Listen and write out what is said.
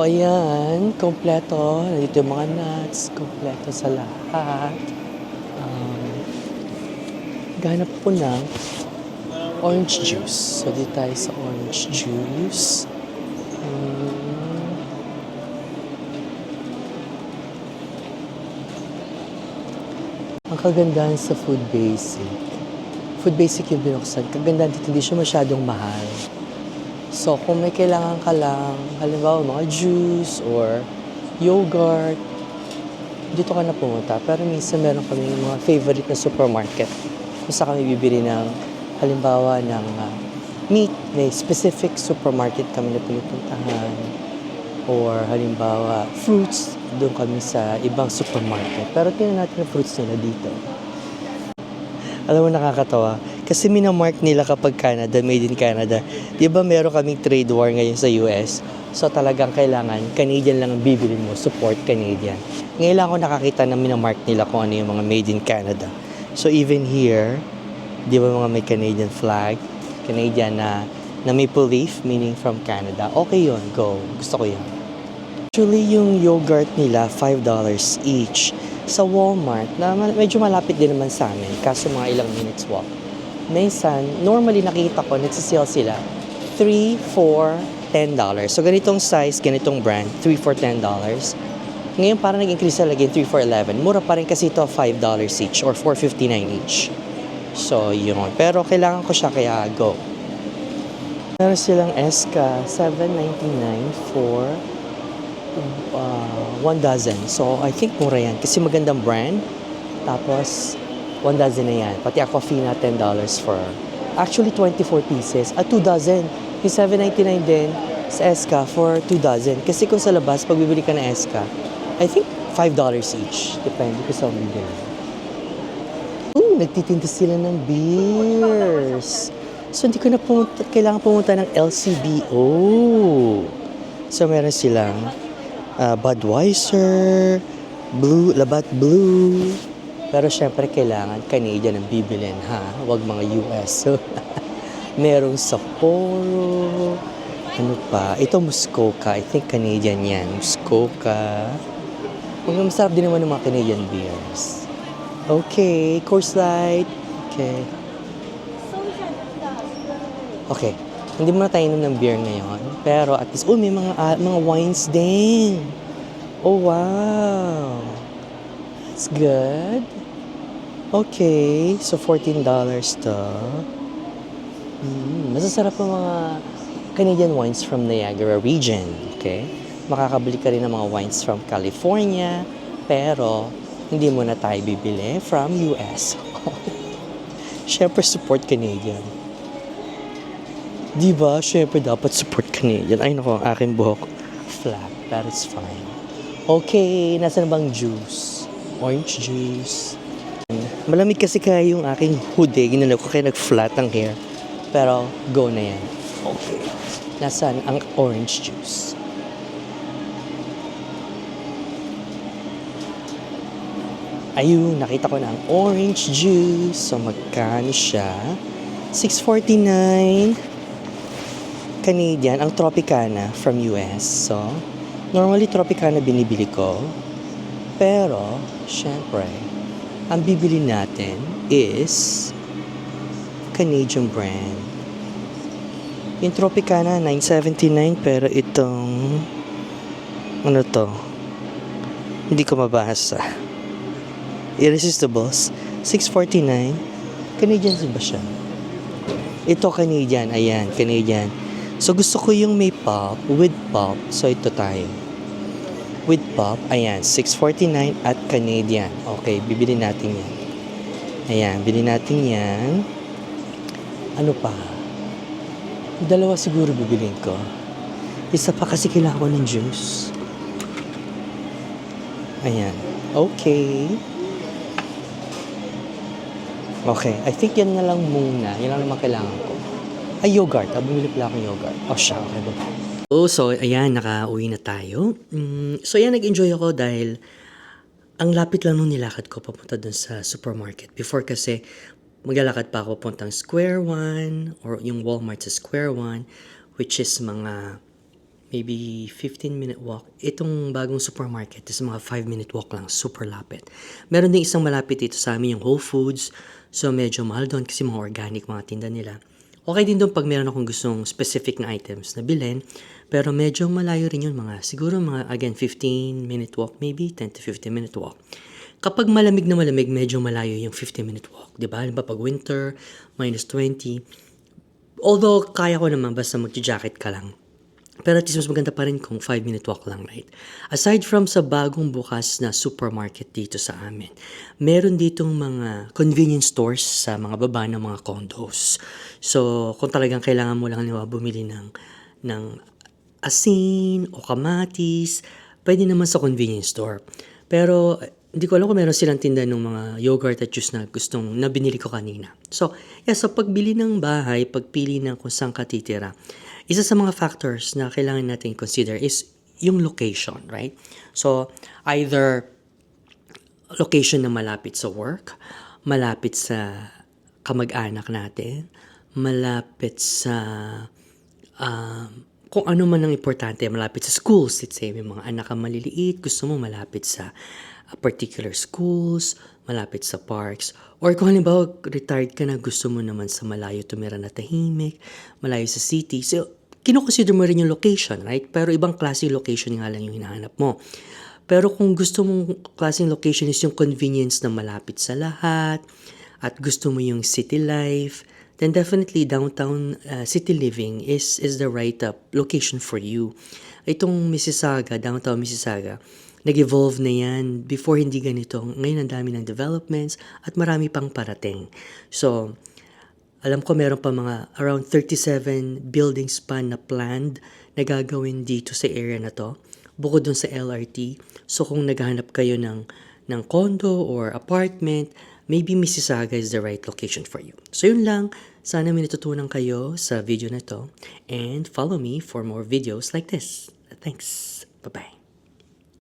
Ayan, kompleto. Nandito yung mga nuts. Kompleto sa lahat. Um, ganap po ng orange juice. So, dito tayo sa orange juice. Um, ang kagandahan sa food basic. Food basic yung binuksan. Kagandahan dito, hindi siya masyadong mahal. So, kung may kailangan ka lang, halimbawa mga juice or yogurt, dito ka na pumunta. Pero minsan meron kami mga favorite na supermarket kung saan kami bibili ng, halimbawa ng ah, meat. May specific supermarket kami na pinupuntahan. Or halimbawa, fruits, doon kami sa ibang supermarket. Pero tingnan natin ang fruits nila dito. Alam mo, nakakatawa. Kasi minamark nila kapag Canada, made in Canada. Di ba meron kaming trade war ngayon sa US? So talagang kailangan, Canadian lang ang bibilin mo, support Canadian. Ngayon lang ako nakakita na minamark nila kung ano yung mga made in Canada. So even here, di ba mga may Canadian flag, Canadian na, na maple leaf, meaning from Canada. Okay yon go. Gusto ko yun. Actually, yung yogurt nila, $5 each. Sa Walmart, na medyo malapit din naman sa amin, kaso mga ilang minutes walk. Minsan, normally nakikita ko, nagsisale sila, 3, 4, $10. So, ganitong size, ganitong brand, 3 for $10. Ngayon, parang nag-increase sa lagyan, 3 for 11. Mura pa rin kasi ito, $5 each or 4.59 each. So, yun. Pero kailangan ko siya, kaya go. Meron silang Esca, 7.99 for uh, one dozen. So, I think mura yan. Kasi magandang brand. Tapos, one dozen na yan. Pati ako fee na $10 for, actually 24 pieces. At two dozen. Yung 7.99 din sa Esca for two dozen. Kasi kung sa labas, pag bibili ka ng Esca, I think $5 each. Depende kung saan bibili. Ooh, nagtitinda sila ng beers. So, hindi ko na pumunta, kailangan pumunta ng LCBO. So, meron silang uh, Budweiser, Blue, Labat Blue. Pero syempre, kailangan Canadian ang bibilin, ha? Huwag mga US. So, merong Sapporo. Ano pa? Ito Muskoka. I think Canadian yan. Muskoka. Kung masarap din naman ng mga Canadian beers. Okay, Coors Light. Okay. Okay. Hindi muna tayo inom ng beer ngayon. Pero at least, oh, may mga, ah, mga wines din. Oh, wow. That's good. Okay. So, $14 to. Mm, masasarap ang mga Canadian wines from Niagara region. Okay? Makakabili ka rin ng mga wines from California. Pero, hindi mo na tayo bibili from US. Siyempre, support Canadian. Di ba? Siyempre, dapat support Canadian. Ay, nako, ang aking buhok flat. But it's fine. Okay, nasa na bang juice? Orange juice. Malamig kasi kaya yung aking hoodie. Ginano ko kaya nag-flat ang hair. Pero, go na yan. Okay. Nasaan ang orange juice? Ayun, nakita ko na ang orange juice. So, magkano siya? 649 Canadian, ang Tropicana from US. So, normally Tropicana binibili ko. Pero, syempre, ang bibili natin is Canadian brand. Yung Tropicana, 979 pero itong ano to? Hindi ko mabasa. Irresistibles, 649. Canadian ba siya? Ito Canadian, ayan, Canadian. So gusto ko yung may pulp, with pulp. So ito tayo. With pulp, ayan, 649 at Canadian. Okay, bibili natin yan. Ayan, bili natin yan. Ano pa? Dalawa siguro bibilin ko. Isa pa kasi kailangan ko ng juice. Ayan. Okay. Okay, I think yan na lang muna. Yan lang naman kailangan ko. Ay, yogurt. Ah, bumili pala akong yogurt. Oh, siya. Okay ba? Oh, so, ayan, nakauwi na tayo. Mm, so, ayan, nag-enjoy ako dahil ang lapit lang nung nilakad ko papunta dun sa supermarket. Before kasi, maglalakad pa ako papuntang Square One or yung Walmart sa Square One, which is mga maybe 15 minute walk. Itong bagong supermarket is mga 5 minute walk lang, super lapit. Meron din isang malapit dito sa amin, yung Whole Foods. So medyo mahal doon kasi mga organic mga tinda nila. Okay din doon pag meron akong gustong specific na items na bilhin. Pero medyo malayo rin yun mga, siguro mga again 15 minute walk, maybe 10 to 15 minute walk. Kapag malamig na malamig, medyo malayo yung 15 minute walk. Di ba? Halimbawa pag winter, minus 20. Although kaya ko naman basta mag-jacket ka lang. Pero at least mas maganda pa rin kung 5 minute walk lang, right? Aside from sa bagong bukas na supermarket dito sa amin, meron ditong mga convenience stores sa mga baba ng mga condos. So, kung talagang kailangan mo lang halimbawa bumili ng, ng asin o kamatis, pwede naman sa convenience store. Pero hindi ko alam kung meron silang tinda ng mga yogurt at juice na gustong na binili ko kanina. So, yeah, sa pagbili ng bahay, pagpili ng kung saan ka titira, isa sa mga factors na kailangan natin consider is yung location, right? So, either location na malapit sa work, malapit sa kamag-anak natin, malapit sa um, kung ano man ang importante, malapit sa schools. Let's say, may mga anak kang maliliit, gusto mo malapit sa uh, particular schools, malapit sa parks. Or kung halimbawa, retired ka na, gusto mo naman sa malayo tumira na tahimik, malayo sa city. So, kinoconsider mo rin yung location, right? Pero ibang klase location nga lang yung hinahanap mo. Pero kung gusto mong klaseng location is yung convenience na malapit sa lahat, at gusto mo yung city life, then definitely downtown uh, city living is is the right uh, location for you. Itong Mississauga, downtown Mississauga, nag-evolve na yan. Before hindi ganito. Ngayon ang dami ng developments at marami pang parating. So, alam ko meron pa mga around 37 buildings pa na planned na gagawin dito sa area na to. Bukod dun sa LRT. So kung naghahanap kayo ng, ng condo or apartment, maybe Mississauga is the right location for you. So yun lang. Sana may natutunan kayo sa video na to. And follow me for more videos like this. Thanks. Bye-bye.